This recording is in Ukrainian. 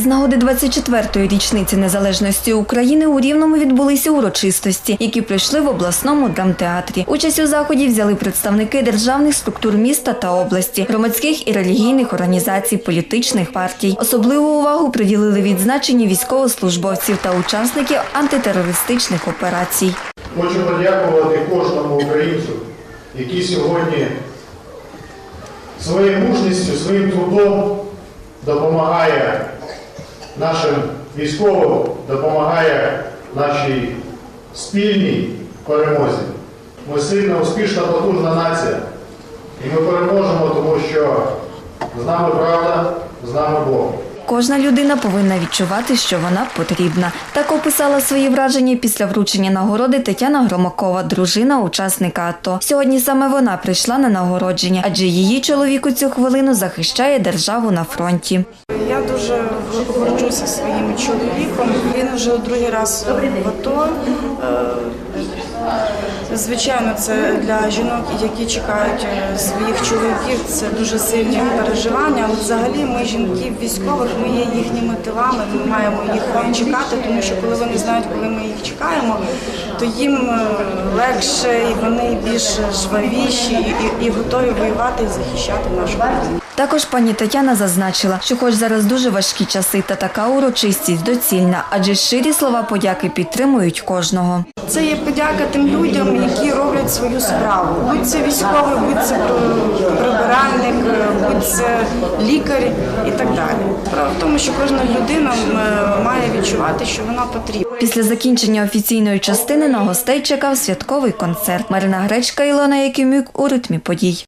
З нагоди 24-ї річниці незалежності України у Рівному відбулися урочистості, які пройшли в обласному драмтеатрі. Участь у заході взяли представники державних структур міста та області, громадських і релігійних організацій, політичних партій. Особливу увагу приділили відзначенню військовослужбовців та учасників антитерористичних операцій. Хочу подякувати кожному українцю, який сьогодні своєю мужністю, своїм трудом допомагає нашим військовим, допомагає нашій спільній перемозі. Ми сильна, успішна, потужна нація. І ми переможемо, тому що з нами правда, з нами Бог. Кожна людина повинна відчувати, що вона потрібна. Так описала свої враження після вручення нагороди Тетяна Громакова, дружина учасника АТО. Сьогодні саме вона прийшла на нагородження, адже її чоловік у цю хвилину захищає державу на фронті. Я дуже горджуся своїм чоловіком. Він вже другий раз в АТО. Звичайно, це для жінок, які чекають е, своїх чоловіків, це дуже сильні переживання. Але взагалі ми жінки військових, ми є їхніми тилами. Ми маємо їх чекати, тому що коли вони знають, коли ми їх чекаємо, то їм е, легше і вони більш жвавіші і, і, готові воювати і захищати нашу країну. Також пані Тетяна зазначила, що хоч зараз дуже важкі часи, та така урочистість доцільна, адже щирі слова подяки підтримують кожного. Це є подяка тим людям, які роблять свою справу. Будь це військовий, будь це прибиральник, будь це лікар і так далі. Справа в тому, що кожна людина має відчувати, що вона потрібна. Після закінчення офіційної частини на гостей чекав святковий концерт. Марина Гречка, Ілона Якимюк у ритмі подій.